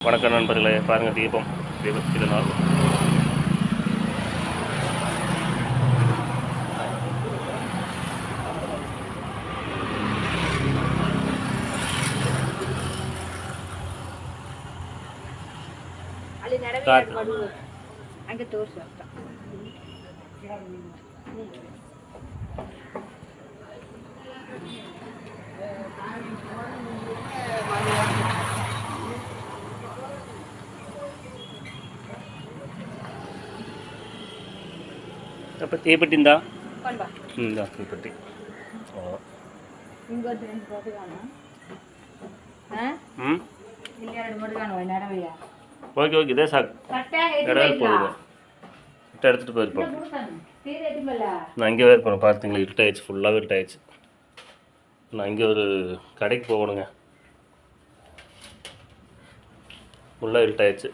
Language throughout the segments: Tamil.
வணக்கம் நண்பர்களே பாருங்கள் தீபம். தீபத்தில நாள். அங்கே தோர் ఏ పెట్టిందా ఇందా పెట్టి ஓகே ஓகே இதே சாக்கு. இடம் போகுது இட்ட எடுத்துகிட்டு போயிருப்போம் நான் அங்கே போயிருப்பேன் பார்த்தீங்களா இருட்டாயிடுச்சு ஃபுல்லாகவே இருட்டாயிடுச்சு நான் இங்கே ஒரு கடைக்கு போகணுங்க. ஃபுல்லாக இருட்டாயிடுச்சு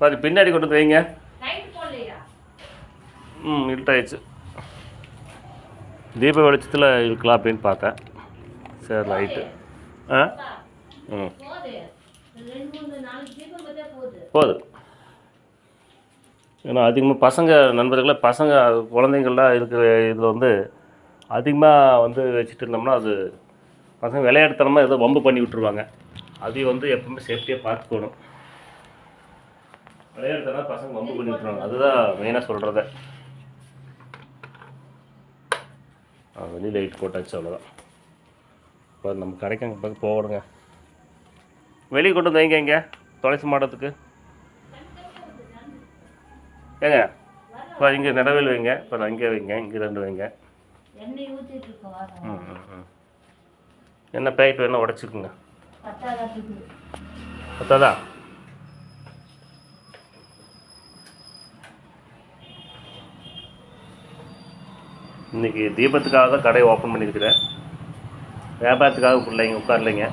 பாரு பின்னாடி கொண்டு வைங்க. ம் இருட்டாயிடுச்சு. தீப வெளிச்சத்தில் இருக்கலாம் அப்படின்னு பார்த்தேன். சரி லைட்டு ஆ? ம். போது. போகுது ஏன்னா அதிகமாக பசங்க நண்பர்களே பசங்க குழந்தைங்கள்லாம் இருக்கிற இதில் வந்து அதிகமாக வந்து வச்சுட்டு இருந்தோம்னா அது பசங்க விளையாடுத்தனமாக ஏதோ வம்பு பண்ணி விட்டுருவாங்க. அதையும் வந்து எப்பவுமே சேஃப்டியாக பார்த்துக்கணும். விளையாடுத்தனா பசங்க வம்பு பண்ணி விட்டுருவாங்க. அதுதான் மெயினாக சொல்கிறத வெளியே லைட் போட்டாச்சு அவ்வளோதான் இப்போ நம்ம கடைக்கு அங்கே பக்கம் போகணுங்க. வெளியே கொண்டு வந்து வைங்க இங்கே துளசி மாடத்துக்கு. ஏங்க இப்போ இங்கே நிலவில் வைங்க இப்போ அங்கே வைங்க இங்கே ரெண்டு வைங்க. ம் ம் ம். என்ன பேக்கெட் வேணால் உடச்சிக்குங்க. பத்தாதா? இன்னைக்கு தீபத்துக்காக தான் கடையை ஓப்பன் பண்ணியிருக்கிறேன். வியாபாரத்துக்காக பிள்ளைங்க உட்காரலைங்க.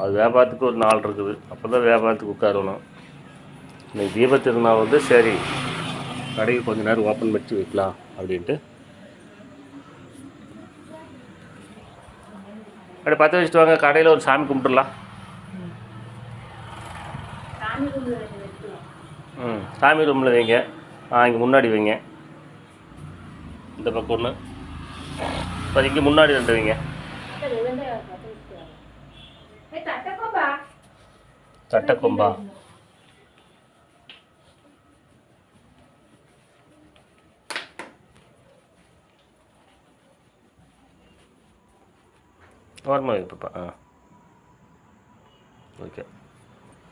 அது வியாபாரத்துக்கு ஒரு நாள் இருக்குது. அப்போ தான் வியாபாரத்துக்கு உட்காரணும். இன்னைக்கு தீப திருநாள் வந்து சரி கடைக்கு கொஞ்ச நேரம் ஓப்பன் பண்ணி வைக்கலாம் அப்படின்ட்டு. அப்படி பற்ற வச்சுட்டு வாங்க. கடையில் ஒரு சாமி கும்பிட்டுடலாம். சாமி கும்பிடு ரெண்டு வைக்கலாம் ம் சாமி ரூமில் வைங்க. ஆ இங்கே முன்னாடி வைங்க. இந்த பக்கம் ஒன்று இப்போ இங்கே முன்னாடி ரெண்டு வைங்க. சட்டக்கொம்பா ஓரமாக வைப்பா ஆ. ஓகே.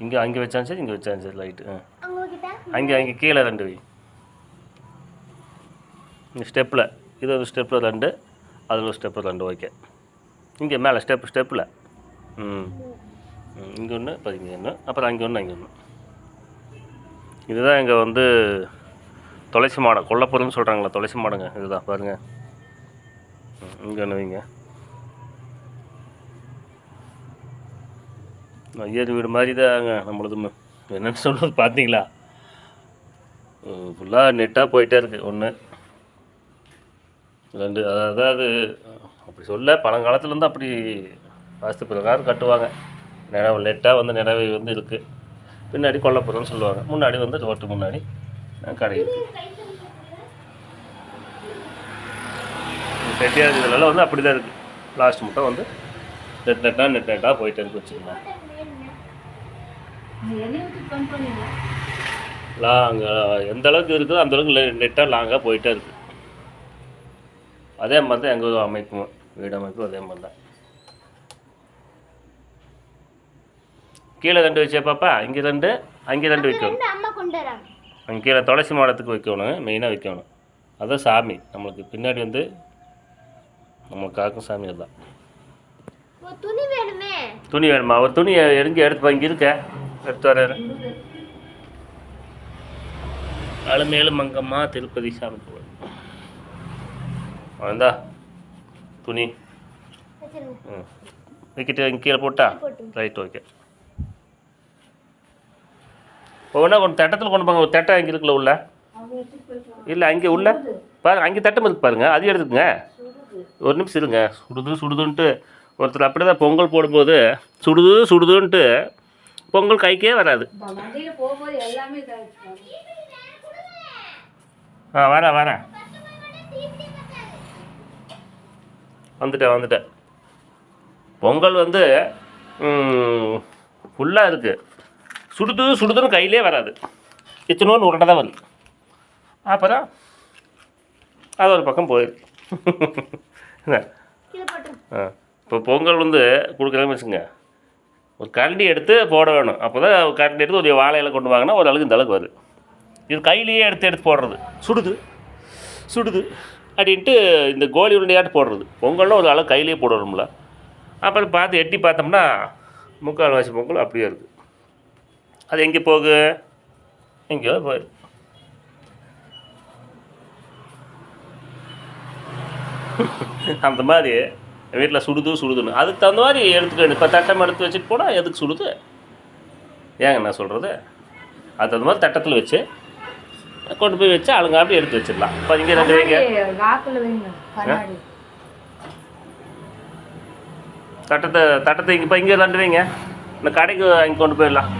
இங்கே அங்கே வச்சாலும் சரி இங்கே வச்சாலும் சரி லைட்டு ஆ. அங்கே அங்கே கீழே ரெண்டு வை. ஸ்டெப்பில் இது ஒரு ஸ்டெப்பில் ரெண்டு அதில் ஒரு ஸ்டெப்பில் ரெண்டு ஓகே இங்கே மேலே ஸ்டெப் ஸ்டெப்பில் ம். இங்கே ஒன்று அப்புறம் இங்கே ஒன்று அப்புறம் அங்கே ஒன்று அங்கே ஒன்று இதுதான் இங்கே வந்து துளசி மாடம் கொல்லப்புறம்னு சொல்கிறாங்களா துளசி மாடங்க இதுதான் பாருங்கள் இங்கே ஒன்று வைங்க. ஐயர் வீடு மாதிரி தாங்க நம்மளது என்னென்னு சொல்கிறது பார்த்தீங்களா? ஃபுல்லாக நெட்டாக போயிட்டே இருக்குது ஒன்று ரெண்டு அதாவது அப்படி சொல்ல பழங்காலத்துலேருந்து அப்படி வாஸ்து பிரகாரம் கட்டுவாங்க. நிலவு நெட்டாக வந்து நிலவை வந்து இருக்குது பின்னாடி கொல்லப்புறம்னு சொல்லுவாங்க. முன்னாடி வந்து ரோட்டு முன்னாடி கடை இருக்குது செட்டியார் இதெல்லாம் வந்து அப்படி தான் இருக்குது லாஸ்ட் மட்டும் வந்து நெட் நெட்டாக நெட் நெட்டாக போயிட்டே இருக்கு வச்சுக்கலாம் எண்ணெய் ஊற்றி கம்மி பண்ணிடலாம் லாங் எந்த அளவுக்கு இருக்குதோ அந்த அளவுக்கு நெட்டாக லாங்காக போயிட்டே இருக்குது அதே மாதிரி தான் எங்கள் அமைப்பும் வீடு அமைப்பும் அதே மாதிரி தான் கீழே ரெண்டு வச்சே பாப்பா? இங்கே ரெண்டு அங்கே ரெண்டு வைக்கணும். அங்கே கீழே துளசி மாடத்துக்கு வைக்கணும் மெயினாக வைக்கணும். அதான் சாமி. நம்மளுக்கு பின்னாடி வந்து நம்ம காக்கும் சாமி அதுதான். துணி வேணுமே? துணி வேணுமா? ஒரு துணி எங்கே எடுத்து இங்கே இருக்க. எடுத்து வரேன். அலுமேலு மங்கம்மா திருப்பதி சாமி வந்தா துணி ம் வைக்கிட்டு கீழே போட்டா ரைட் ஓகே ஒவ்வொன்றா கொண்டு தட்டத்தில் கொண்டு போங்க ஒரு தட்டை அங்கே இருக்குல்ல உள்ள இல்லை அங்கே உள்ள பாருங்க அங்கே தட்டம் இருக்கு பாருங்க அதையும் எடுத்துக்கங்க ஒரு நிமிஷம் இருங்க சுடுது சுடுதுன்ட்டு ஒருத்தர் அப்படி தான் பொங்கல் போடும்போது சுடுது சுடுதுன்ட்டு பொங்கல் கைக்கே வராது ஆ வரேன் வரேன் வந்துட்டேன் வந்துட்டேன் பொங்கல் வந்து ஃபுல்லாக இருக்குது சுடுது சுடுதுன்னு கையிலே வராது. இத்தனோன்னு உருண்டை தான் வருது. அப்புறம் அது ஒரு பக்கம் என்ன? ஆ இப்போ பொங்கல் வந்து கொடுக்குறேன்னு வச்சுங்க ஒரு கரண்டி எடுத்து போட வேணும். அப்போ தான் கரண்டி எடுத்து ஒரு வாழையில கொண்டு வாங்கினா ஒரு அளவுக்கு இந்த அளவுக்கு வருது. இது கையிலேயே எடுத்து எடுத்து போடுறது. சுடுது. சுடுது. அப்படின்ட்டு இந்த கோலி உருண்டையாட்டு போடுறது. பொங்கல்னா ஒரு அளவு கையிலேயே போடணும்ல அப்புறம் பார்த்து எட்டி பார்த்தோம்னா முக்கால்வாசி பொங்கல் அப்படியே இருக்குது அது எங்கே போகு? எங்கேயோ போயிடுது அந்த மாதிரி வீட்டில் சுடுது சுடுதுன்னு. அதுக்கு தகுந்த மாதிரி எடுத்துக்க இப்போ தட்டம் எடுத்து வச்சுட்டு போனால் எதுக்கு சுடுது? ஏங்க நான் சொல்கிறது? அது தகுந்த மாதிரி தட்டத்தில் வச்சு கொண்டு போய் வச்சு அழுங்க அப்படி எடுத்து வச்சிடலாம். இப்போ இங்கே ரெண்டு வைங்க. வைங்க தட்டத்தை தட்டத்தை இங்கே இப்போ இங்கே ரெண்டு வைங்க. இந்த கடைக்கு அங்கே கொண்டு போயிடலாம்.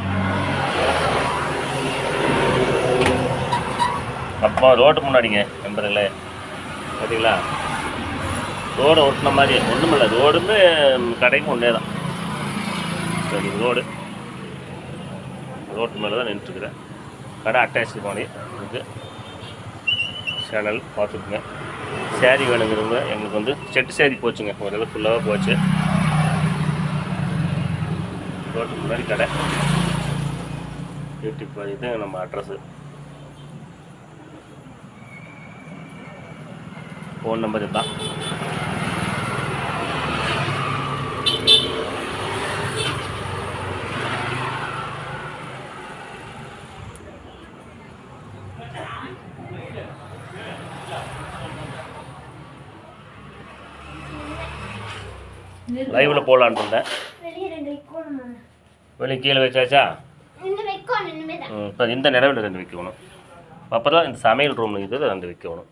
அப்பா ரோட்டு முன்னாடிங்க நம்புறீங்களே பார்த்தீங்களா ரோடை ஒட்டின மாதிரி ஒன்றுமில்ல ரோடுமே கடைக்கும் ஒன்றே தான். சரி ரோடு. ரோட்டு மேலே தான் நின்றுட்டுருக்குறேன் கடை அட்டாச்சு பண்ணி இருக்குது சேனல் பார்த்துக்குங்க. சேரீ வேணுங்கிறவங்க எங்களுக்கு வந்து செட்டு சேரீ போச்சுங்க. ஓரளவு ஃபுல்லாக போச்சு. ரோட்டுக்கு முன்னாடி கடை. யூடியூப் இது நம்ம அட்ரஸு ஃபோன் நம்பர் இதுதான். லைவில் போடலான்னு இருந்தேன். வெளியே ரெண்டு வைக்கணும் வெளியே கீழே வச்சாச்சா? இந்த வைக்கணும் இனிமேல் தான் இப்போ இந்த நிலவில் ரெண்டு வைக்கணும். அப்புறம் இந்த சமையல் ரூம் இது ரெண்டு வைக்கணும்.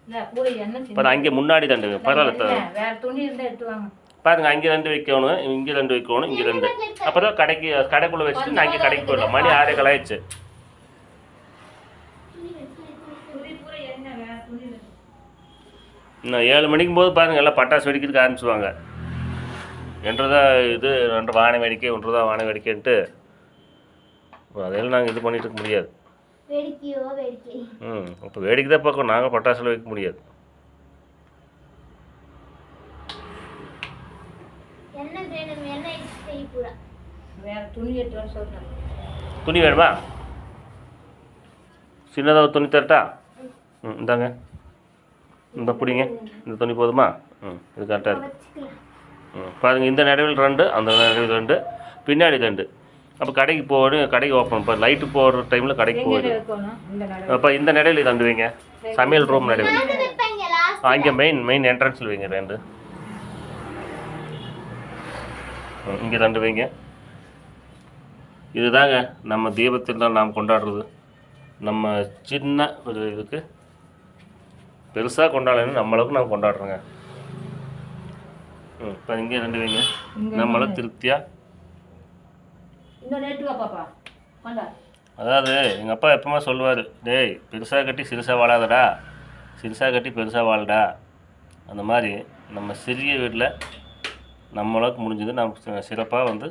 அப்புறம் அங்கே முன்னாடி ரெண்டு பரவாயில்ல த- வேற துணி இருந்தால் எடுத்து வாங்க. பாருங்க அங்கே ரெண்டு வைக்கணும் இங்கே ரெண்டு வைக்கணும் இங்கே ரெண்டு. அப்புறம் கடைக்கு கடைக்குள்ளே வச்சுட்டு நான் இங்கே கடைக்கு போயிடலாம். மணி ஆறே கலாயிடுச்சு துணி பூரா எண்ணெய் வேற துணி இன்னும் ஏழு மணிக்கும் போது பாருங்க எல்லாம் பட்டாசு வெடிக்கிறதுக்கு ஆரம்பிச்சுவாங்க என்றதா இது ரெண்டு வான வேடிக்கை ஒன்றுதா வான வேடிக்கைன்ட்டு அதெல்லாம் நாங்கள் இது பண்ணிட்டு இருக்க முடியாது. வேடிக்கையோ வேடிக்கை. ம் இப்போ வேடிக்கை தான் பார்க்கணும் நாங்கள் பட்டாசுல வைக்க முடியாது. துணி வேணுமா? சின்னதாக ஒரு துணி தரட்டா? ம் இந்தாங்க. இந்த பிடிங்க. இந்த துணி போதுமா? ம் இது கரெக்டாக இருக்கு. வச்சுக்கலாம் ம் பாருங்கள் இந்த நடுவில் ரெண்டு அந்த நடுவில் ரெண்டு பின்னாடி ரெண்டு. அப்போ கடைக்கு போகணும் கடைக்கு ஓப்பன் இப்போ லைட்டு போகிற டைமில் கடைக்கு போகுது அப்போ இந்த நடையில் ரெண்டு. வைங்க சமையல் ரூம் லாஸ்ட் அங்கே மெயின் மெயின் என்ட்ரன்ஸில் வைங்க ரெண்டு. ம், இங்கே ரெண்டு வைங்க. இதுதாங்க நம்ம தீபத்தில் நாம் கொண்டாடுறது. நம்ம சின்ன ஒரு இதுக்கு பெருசாக கொண்டாடணும் நம்ம அளவுக்கு நாம் கொண்டாடுறோங்க. ம் இப்போ இங்கே ரெண்டு வைங்க. நம்மளாம் திருப்தியாக அதாவது எங்கள் அப்பா எப்பவுமே சொல்லுவார் டேய் பெருசாக கட்டி சிறுசாக வாழாதடா. சிறுசாக கட்டி பெருசாக வாழடா. அந்த மாதிரி நம்ம சிறிய வீட்டில் நம்மளுக்கு முடிஞ்சது நம்ம சிறப்பாக வந்து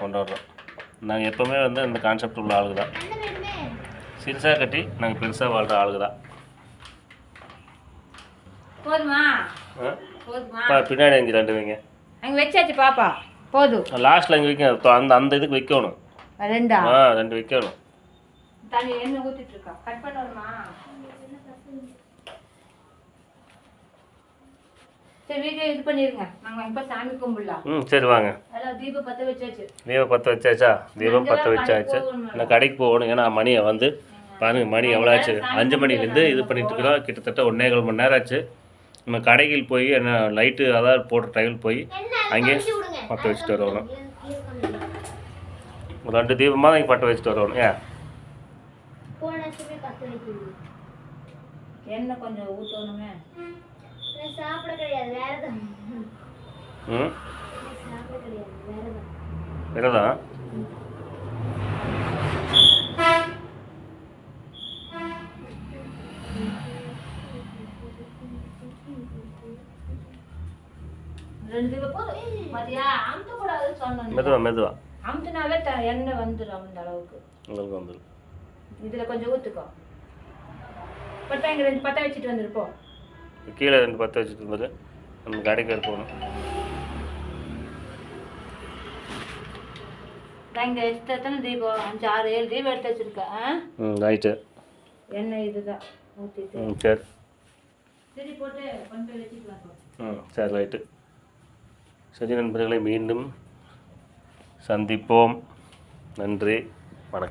கொண்டாடுறோம். நாங்கள் எப்போவுமே வந்து அந்த கான்செப்ட் உள்ள ஆளுங்க தான். சிறுசாக கட்டி நாங்கள் பெருசாக வாழ்கிற ஆளுங்க தான். போதுமா? பின்னாடி அங்கே ரெண்டு வைங்க. அங்கே வச்சாச்சு பாப்பா. போதும். லாஸ்ட்டில் அங்கே வைக்க அந்த அந்த இதுக்கு வைக்கணும். ரெண்டா? ஆ ரெண்டு வைக்கணும். தண்ணி எண்ணெய் ஊற்றிட்டு இருக்கா? கட் பண்ண வருமா சரி வீடியோ இது பண்ணிருங்க. நாங்கள் இப்போ சாமி கும்பிடலாம். ம் சரி வாங்க. தீபம் பற்ற வச்சாச்சு. தீபம் பற்ற வச்சாச்சா? தீபம் பற்ற வச்சாச்சு. நான் கடைக்கு போகணும். ஏன்னா மணியை வந்து பாருங்க மணி எவ்வளோ ஆச்சு? அஞ்சு மணிலேருந்து இது பண்ணிட்டு இருக்கிறோம் கிட்டத்தட்ட ஒன்றே கால் மணி நேரம் ஆச்சு. நம்ம கடைகள் போய் என்ன லைட்டு அதாவது போடுற டைமில் போய் அங்கே பற்ற வச்சுட்டு வரணும். ஒரு ரெண்டு தீபமாக தான் இங்கே பற்ற வச்சுட்டு வரணும். ஏன்? எண்ணெய் கொஞ்சம் ஊற்றணுமே சாப்பிட கிடையாது வேற தான் ம். ரெண்டு தீபம் போதும். பாத்தியா அமுத்த கூடாதுன்னு சொன்னேன் மெதுவா மெதுவா. அமுத்துனாவே த எண்ணெய் வந்துடும் அந்த அளவுக்கு. உங்களுக்கு வந்துடும் இதுல கொஞ்சம் ஊத்துக்கோ. பட்டா இங்க ரெண்டு பட்டை வச்சுட்டு வந்துருப்போம் கீழே ரெண்டு பற்ற வச்சுட்டு இருந்தது நம்ம கடைக்கு நான் இங்க எடுத்து எத்தனை தீபம்? அஞ்சு ஆறு ஏழு தீபம் எடுத்து வச்சிருக்கேன்? ம் ரைட்டு. எண்ணெய் இதுதான் ஊற்றிட்டு ம் சரி. சரி போட்டு கொண்டு போய் வரணும் ம் சரி ரைட்டு. சரி நண்பர்களை மீண்டும் சந்திப்போம். நன்றி. வணக்கம்.